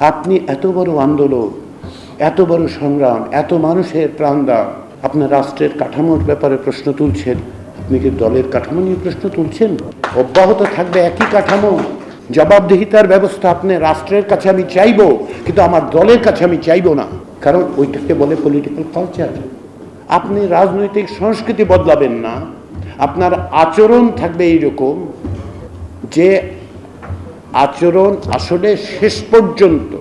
আপনি এত বড় আন্দোলন, এত বড় সংগ্রাম, এত মানুষের প্রাণদান আপনার রাষ্ট্রের কাঠামোর ব্যাপারে প্রশ্ন তুলছেন। আপনি কি দলের কাঠামো নিয়ে প্রশ্ন তুলছেন? অব্যাহত থাকবে একই কাঠামো। জবাবদিহিতার ব্যবস্থা আপনি রাষ্ট্রের কাছে আমি চাইব, কিন্তু আমার দলের কাছে আমি চাইব না। কারণ ওইটাকে বলে পলিটিক্যাল কালচার আপনি রাজনৈতিক সংস্কৃতি বদলাবেন না। আপনার আচরণ থাকবে এইরকম যে আচরণ আসলে শেষ পর্যন্ত।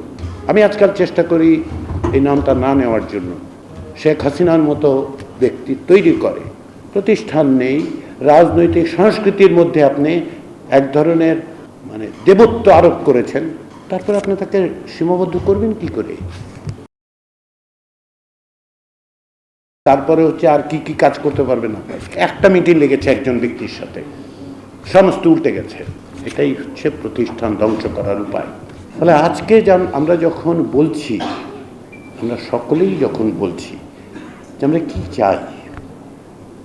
আমি আজকাল চেষ্টা করি এই নামটা না নেওয়ার জন্য। শেখ হাসিনার মতো ব্যক্তি তৈরি করে। প্রতিষ্ঠান নেই, রাজনৈতিক সংস্কৃতির মধ্যে আপনি এক ধরনের মানে দেবত্ব আরোপ করেছেন। তারপর আপনি তাকে সীমাবদ্ধ করবেন কি করে? তারপরে হচ্ছে আর কি কি কাজ করতে পারবেন একটা মিটিং লেগেছে একজন ব্যক্তির সাথে। সমস্ত উল্টে গেছে। এটাই হচ্ছে প্রতিষ্ঠান ধ্বংস করার উপায়। ফলে আজকে আমরা যখন বলছি, আমরা সকলেই যখন বলছি যে আমরা কি চাই,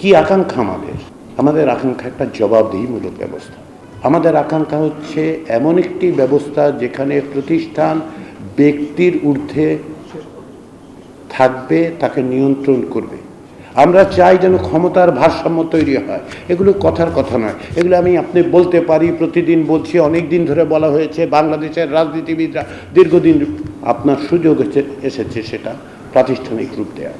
কি আকাঙ্ক্ষা আমাদের আমাদের আকাঙ্ক্ষা একটা জবাবদিহিমূলক ব্যবস্থা। আমাদের আকাঙ্ক্ষা হচ্ছে এমন একটি ব্যবস্থা যেখানে প্রতিষ্ঠান ব্যক্তির ঊর্ধ্বে থাকবে, তাকে নিয়ন্ত্রণ করবে। আমরা চাই যেন ক্ষমতার ভারসাম্য তৈরি হয়। এগুলো কথার কথা নয়। এগুলো আমি আপনি বলতে পারি, প্রতিদিন বলছি অনেক দিন ধরে বলা হয়েছে, বাংলাদেশের রাজনীতিবিদরা দীর্ঘদিন আপনার সুযোগ এসে- এসেছে সেটা প্রাতিষ্ঠানিক রূপ দেওয়ার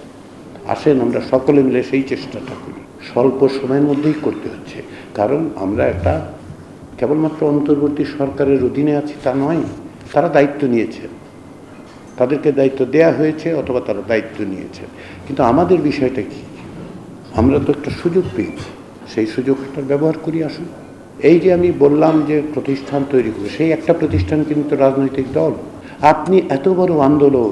আসেন, আমরা সকলে মিলে সেই চেষ্টাটা করি। স্বল্প সময়ের মধ্যেই করতে হচ্ছে। কারণ আমরা একটা কেবলমাত্র অন্তর্বর্তী সরকারের অধীনে আছি তা নয়, তারা দায়িত্ব নিয়েছেন তাদেরকে দায়িত্ব দেয়া হয়েছে অথবা তারা দায়িত্ব নিয়েছে। কিন্তু আমাদের বিষয়টা কি? আমরা তো একটা সুযোগ পেয়েছি। সেই সুযোগটার ব্যবহার করি, আসুন। এই যে আমি বললাম যে প্রতিষ্ঠান তৈরি করে সেই একটা প্রতিষ্ঠান কিন্তু রাজনৈতিক দল। আপনি এত বড় আন্দোলন,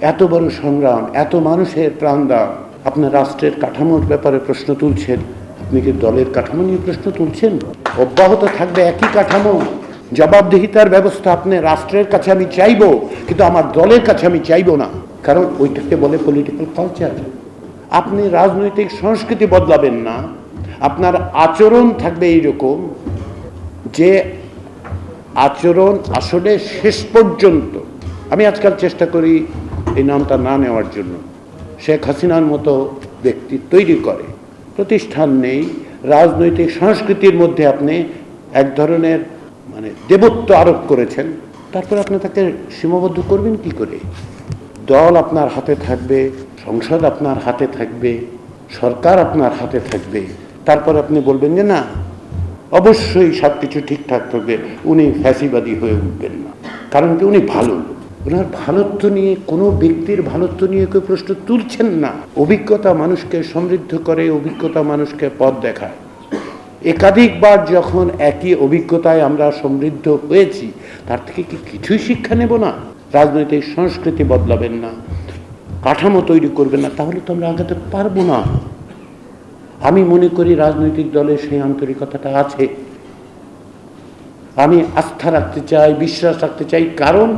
এত বড় সংগ্রাম, এত মানুষের প্রাণদান আপনার রাষ্ট্রের কাঠামোর ব্যাপারে প্রশ্ন তুলছেন। আপনি কি দলের কাঠামো নিয়ে প্রশ্ন তুলছেন? অব্যাহত থাকবে একই কাঠামো। জবাবদিহিতার ব্যবস্থা আপনি রাষ্ট্রের কাছে আমি চাইব, কিন্তু আমার দলের কাছে আমি চাইব না। কারণ ওইটাকে বলে পলিটিক্যাল কালচার আপনি রাজনৈতিক সংস্কৃতি বদলাবেন না। আপনার আচরণ থাকবে এইরকম যে আচরণ আসলে শেষ পর্যন্ত। আমি আজকাল চেষ্টা করি এই নামটা না নেওয়ার জন্য। শেখ হাসিনার মতো ব্যক্তি তৈরি করে। প্রতিষ্ঠান নেই। রাজনৈতিক সংস্কৃতির মধ্যে আপনি এক ধরনের মানে দেবত্ব আরোপ করেছেন, তারপর আপনি তাকে সীমাবদ্ধ করবেন কি করে? দল আপনার হাতে থাকবে, সংসদ আপনার হাতে থাকবে, সরকার আপনার হাতে থাকবে। তারপর আপনি বলবেন যে না, অবশ্যই সব কিছু ঠিকঠাক থাকবে, উনি ফ্যাসিবাদী হয়ে উঠবেন না। কারণ কি, উনি ভালো ওনার ভালোত্ব নিয়ে, কোনো ব্যক্তির ভালোত্ব নিয়ে কেউ প্রশ্ন তুলছেন না। অভিজ্ঞতা মানুষকে সমৃদ্ধ করে, অভিজ্ঞতা মানুষকে পথ দেখায়। একাধিকবার যখন একই অভিজ্ঞতায় আমরা সমৃদ্ধ হয়েছি, তার থেকে কি কিছুই শিক্ষা নেব না? রাজনৈতিক সংস্কৃতি বদলাবেন না, কাঠামো তৈরি করবেন না, তাহলে তো আমরা আগাতে পারব না। আমি মনে করি রাজনৈতিক দলের সেই আন্তরিকতাটা আছে। আমি আস্থা রাখতে চাই, বিশ্বাস রাখতে চাই, কারণ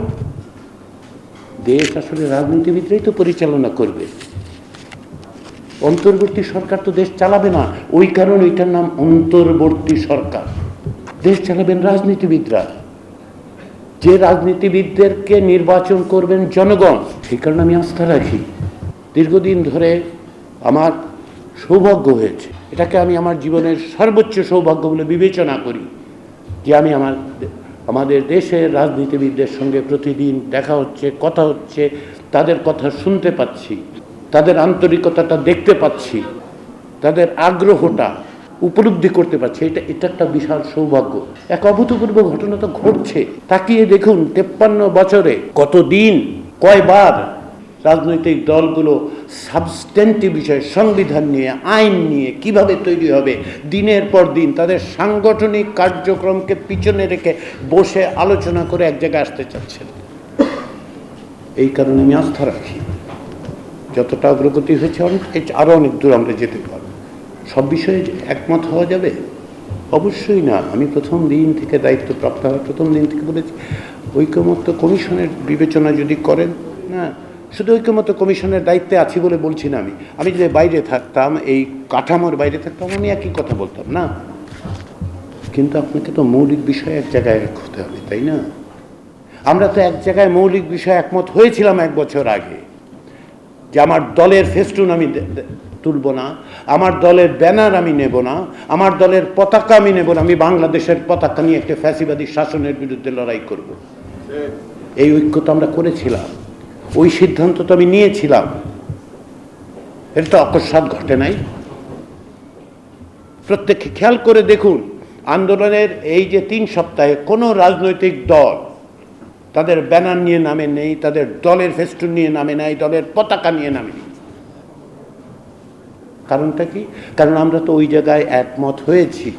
দেশ আসলে রাজনীতিবিদরাই তো পরিচালনা করবে। অন্তর্বর্তী সরকার তো দেশ চালাবে না। ওই কারণ ওইটার নাম অন্তর্বর্তী সরকার। দেশ চালাবেন রাজনীতিবিদরা। যে রাজনীতিবিদদেরকে নির্বাচন করবেন জনগণ সেই কারণে আমি আস্থা রাখি। দীর্ঘদিন ধরে আমার সৌভাগ্য হয়েছে। এটাকে আমি আমার জীবনের সর্বোচ্চ সৌভাগ্য বলে বিবেচনা করি যে আমি আমার আমাদের দেশের রাজনীতিবিদদের সঙ্গে প্রতিদিন দেখা হচ্ছে, কথা হচ্ছে, তাদের কথা শুনতে পাচ্ছি। তাদের আন্তরিকতাটা দেখতে পাচ্ছি, তাদের আগ্রহটা উপলব্ধি করতে পারছি, এটা এটা একটা বিশাল সৌভাগ্য। এক অভূতপূর্ব ঘটনা তো ঘটছে। তাকিয়ে দেখুন, তেপ্পান্ন বছরে কতদিন, কয়বার রাজনৈতিক দলগুলো সাবস্টেন্টিভ বিষয় সংবিধান নিয়ে, আইন নিয়ে কীভাবে তৈরি হবে, দিনের পর দিন তাদের সাংগঠনিক কার্যক্রমকে পিছনে রেখে বসে আলোচনা করে এক জায়গায় আসতে চাচ্ছেন। এই কারণে আমি আস্থা রাখি। যতটা অগ্রগতি হয়েছে, অনেক আরও অনেক দূর আমরা যেতে পারব। সব বিষয়ে একমত হওয়া যাবে? অবশ্যই না। আমি প্রথম দিন থেকে দায়িত্ব প্রাপ্ত হওয়ার প্রথম দিন থেকে বলেছি, ঐকমত্য কমিশনের বিবেচনা যদি করেন, না, শুধু ঐকমত্য কমিশনের দায়িত্বে আছি বলে বলছি না আমি। আমি যদি বাইরে থাকতাম, এই কাঠামোর বাইরে থাকতাম, আমি একই কথা বলতাম, না। কিন্তু আপনাকে তো মৌলিক বিষয় এক জায়গায় হতে হবে, তাই না? আমরা তো এক জায়গায় মৌলিক বিষয়ে একমত হয়েছিলাম এক বছর আগে। যে আমার দলের ফেস্টুন আমি তুলব না, আমার দলের ব্যানার আমি নেব না, আমার দলের পতাকা আমি নেব না, আমি বাংলাদেশের পতাকা নিয়ে একটা ফ্যাসিবাদী শাসনের বিরুদ্ধে লড়াই করব। এই ঐক্য তো আমরা করেছিলাম, ওই সিদ্ধান্ত তো আমি নিয়েছিলাম। এটা তো অকস্মাৎ ঘটে নাই। প্রত্যেককে খেয়াল করে দেখুন, আন্দোলনের এই যে তিন সপ্তাহে কোনো রাজনৈতিক দল তাদের ব্যানার নিয়ে নামে নেই, তাদের দলের ফেস্টুন নিয়ে নামে নাই, দলের পতাকা নিয়ে নামে নেই। কারণটা কি? কারণ আমরা তো ওই জায়গায় একমত হয়েছি।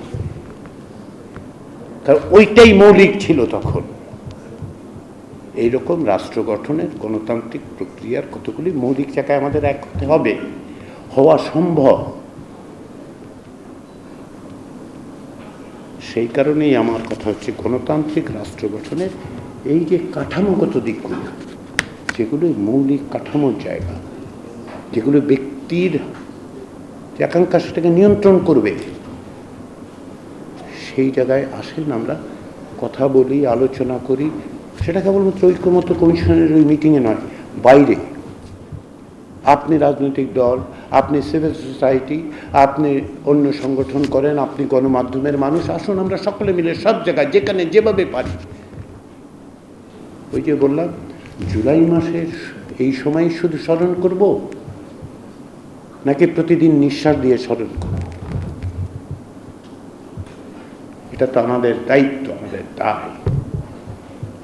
কারণ ওইটাই মৌলিক ছিল তখন। এইরকম রাষ্ট্র গঠনের গণতান্ত্রিক প্রক্রিয়ার কতগুলি মৌলিক জায়গায় আমাদের এক হতে হবে? হওয়া সম্ভব। সেই কারণেই আমার কথা হচ্ছে গণতান্ত্রিক রাষ্ট্র গঠনের এই যে কাঠামোগত দিকগুলো, যেগুলো মৌলিক কাঠামোর জায়গা, যেগুলো ব্যক্তির যে সেটাকে নিয়ন্ত্রণ করবে, সেই জায়গায় আসেন আমরা, কথা বলি, আলোচনা করি। সেটা কেবলমাত্র ঐক্যমত্য কমিশনের ওই মিটিংয়ে নয়, বাইরে। আপনি রাজনৈতিক দল, আপনি সিভিল সোসাইটি আপনি অন্য সংগঠন করেন, আপনি গণমাধ্যমের মানুষ, আসুন আমরা সকলে মিলে সব জায়গায়, যেখানে যেভাবে পারি ওই যে বললাম, জুলাই মাসের এই সময় শুধু স্মরণ করব, নাকি প্রতিদিন নিঃশ্বাস দিয়ে স্মরণ করব? এটা তো আমাদের দায়িত্ব, আমাদের দায়।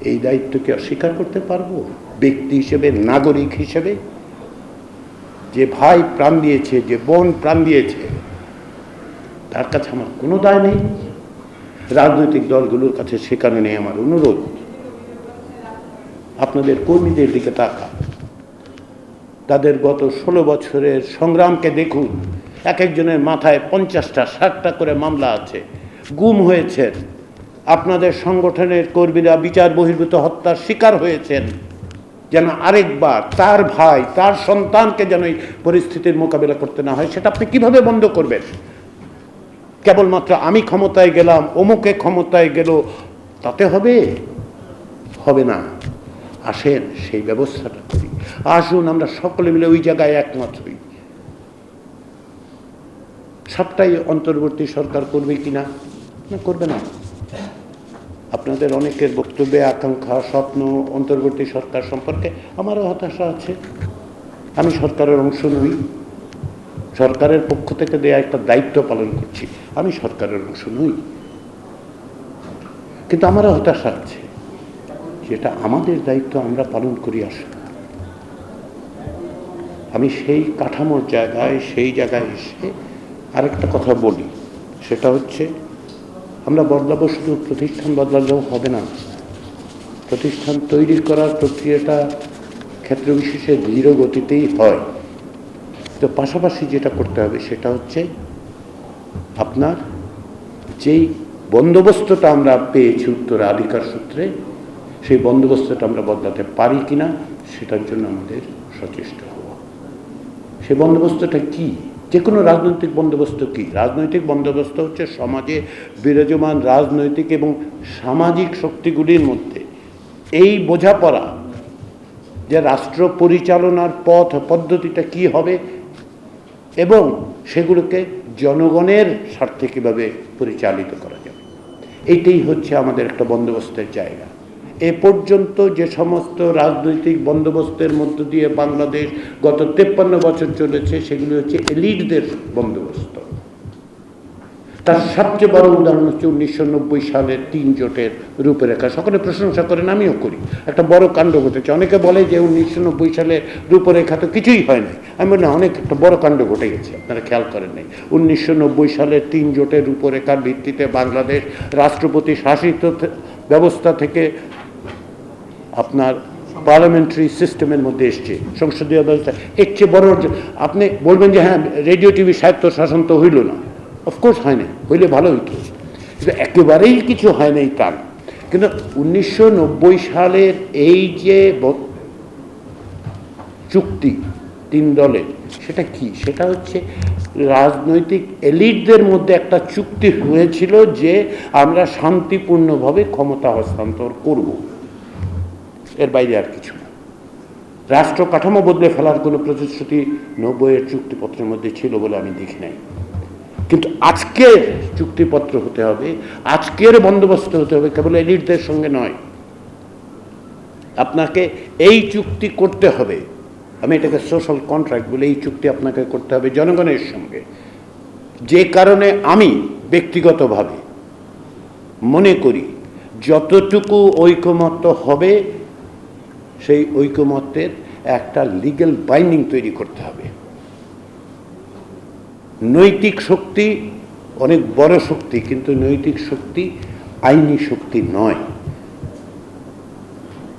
এই দায়িত্বকে অস্বীকার করতে পারব? ব্যক্তি হিসেবে, নাগরিক হিসেবে? যে ভাই প্রাণ দিয়েছে, যে বোন প্রাণ দিয়েছে, তার কাছে আমার কোনো দায় নেই। রাজনৈতিক দলগুলোর কাছে সে কারণে আমার অনুরোধ। আপনাদের কর্মীদের দিকে তাকা তাদের গত ষোলো বছরের সংগ্রামকে দেখুন, এক একজনের মাথায় পঞ্চাশটা, ষাটটা করে মামলা আছে। গুম হয়েছেন। আপনাদের সংগঠনের কর্মীরা বিচার বহির্ভূত হত্যার শিকার হয়েছেন। যেন আরেকবার তার ভাই, তার সন্তানকে যেন এই পরিস্থিতির মোকাবিলা করতে না হয়, সেটা আপনি কীভাবে বন্ধ করবেন? কেবলমাত্র আমি ক্ষমতায় গেলাম, অমুকে ক্ষমতায় গেল, তাতে হবে? হবে না। আসেন, সেই ব্যবস্থাটা করি। আসুন, আমরা সকলে মিলে ওই জায়গায় একমত হই। সবটাই অন্তর্বর্তী সরকার করবে কিনা না, করবে না। আপনাদের অনেকের বক্তব্যে আকাঙ্ক্ষা, স্বপ্ন অন্তর্বর্তী সরকার সম্পর্কে আমারও হতাশা আছে। আমি সরকারের অংশ নই। সরকারের পক্ষ থেকে দেয়া একটা দায়িত্ব পালন করছি। আমি সরকারের অংশ নই। কিন্তু আমারও হতাশা আছে। যেটা আমাদের দায়িত্ব আমরা পালন করি আসলে আমি সেই কাঠামোর জায়গায়, সেই জায়গায় এসে আরেকটা কথা বলি। সেটা হচ্ছে, আমরা বদলাবো শুধু প্রতিষ্ঠান বদলালেও হবে না। প্রতিষ্ঠান তৈরি করার প্রক্রিয়াটা ক্ষেত্র বিশেষে ধীর গতিতেই হয়। তো পাশাপাশি যেটা করতে হবে সেটা হচ্ছে, আপনার যেই বন্দোবস্তটা আমরা পেয়েছি উত্তরে আধিকার সূত্রে সেই বন্দোবস্তটা আমরা বদলাতে পারি কিনা সেটার জন্য আমাদের সচেষ্ট হওয়া। সেই বন্দোবস্তটা কি? যে কোনো রাজনৈতিক বন্দোবস্ত কি? রাজনৈতিক বন্দোবস্ত হচ্ছে সমাজে বিরাজমান রাজনৈতিক এবং সামাজিক শক্তিগুলির মধ্যে। এই বোঝাপড়া যে রাষ্ট্র পরিচালনার পথ, পদ্ধতিটা কি হবে এবং সেগুলোকে জনগণের স্বার্থে কীভাবে পরিচালিত করা যাবে? এইটাই হচ্ছে আমাদের একটা বন্দোবস্তের জায়গা। এ পর্যন্ত যে সমস্ত রাজনৈতিক বন্দোবস্তের মধ্য দিয়ে বাংলাদেশ গত তেপ্পান্ন বছর চলেছে, সেগুলি হচ্ছে এলিটদের বন্দোবস্ত। তার সবচেয়ে বড় উদাহরণ হচ্ছে উনিশশো নব্বই সালের তিন জোটের রূপরেখা। সকলে প্রশংসা করেন, আমিও করি। একটা বড় কাণ্ড ঘটেছে। অনেকে বলে যে উনিশশো নব্বই সালে রূপরেখা তো কিছুই হয় নাই। আমি বলি অনেক একটা বড় কাণ্ড ঘটে গেছে, আপনারা খেয়াল করেন নাই। উনিশশো নব্বই সালের তিন জোটের রূপরেখার ভিত্তিতে বাংলাদেশ রাষ্ট্রপতি শাসিত ব্যবস্থা থেকে আপনার পার্লামেন্টারি সিস্টেমের মধ্যে এসছে, সংসদীয় ব্যবস্থা এর চেয়ে বড় আপনি বলবেন যে হ্যাঁ রেডিও টিভি সাহিত্য, শাসন তো হইল না। অফকোর্স হয় না হইলে ভালো হইতো। কিন্তু একেবারেই কিছু হয় নাই তা। কিন্তু উনিশশো নব্বই সালের এই যে চুক্তি তিন দলের, সেটা কি? সেটা হচ্ছে রাজনৈতিক এলিটদের মধ্যে একটা চুক্তি হয়েছিল যে আমরা শান্তিপূর্ণভাবে ক্ষমতা হস্তান্তর করব। এর বাইরে আর কিছু না। রাষ্ট্র কাঠামো বদলে ফেলার কোনো প্রতিশ্রুতি নব্বইয়ের চুক্তিপত্রের মধ্যে ছিল বলে আমি দেখি নাই। কিন্তু আজকের চুক্তিপত্র হতে হবে, আজকের বন্দোবস্ত হতে হবে কেবল এলিটদের সঙ্গে নয়। আপনাকে এই চুক্তি করতে হবে। আমি এটাকে সোশ্যাল কন্ট্রাক্ট বলে এই চুক্তি আপনাকে করতে হবে জনগণের সঙ্গে। যে কারণে আমি ব্যক্তিগতভাবে মনে করি, যতটুকু ঐকমত্য হবে সেই ঐকমত্যের একটা লিগ্যাল বাইন্ডিং তৈরি করতে হবে। নৈতিক শক্তি অনেক বড় শক্তি, কিন্তু নৈতিক শক্তি আইনি শক্তি নয়।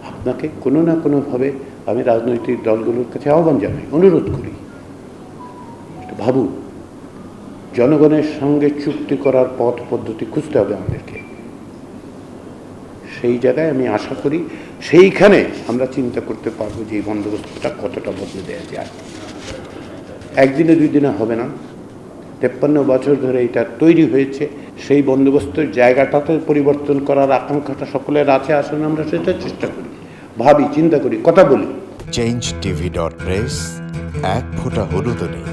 আপনাকে কোনো না কোনোভাবে আমি রাজনৈতিক দলগুলোর কাছে আহ্বান জানাই, অনুরোধ করি। ভাবুন, জনগণের সঙ্গে চুক্তি করার পথ পদ্ধতি খুঁজতে হবে আমাদেরকে। সেই জায়গায় আমি আশা করি সেইখানে আমরা চিন্তা করতে পারব যে এই বন্দোবস্তটা কতটা বদলে দেওয়া যায়। একদিনে দুই দিনে হবে না। তেপ্পান্ন বছর ধরে এটা তৈরি হয়েছে। সেই বন্দোবস্তের জায়গাটাতে পরিবর্তন করার আকাঙ্ক্ষাটা সকলের আছে, আসলে আমরা সেটা চেষ্টা করি। ভাবি, চিন্তা করি, কথা বলি। চেঞ্জ টিভি ডট প্রেস এক ফোঁটা হলুদ নেই।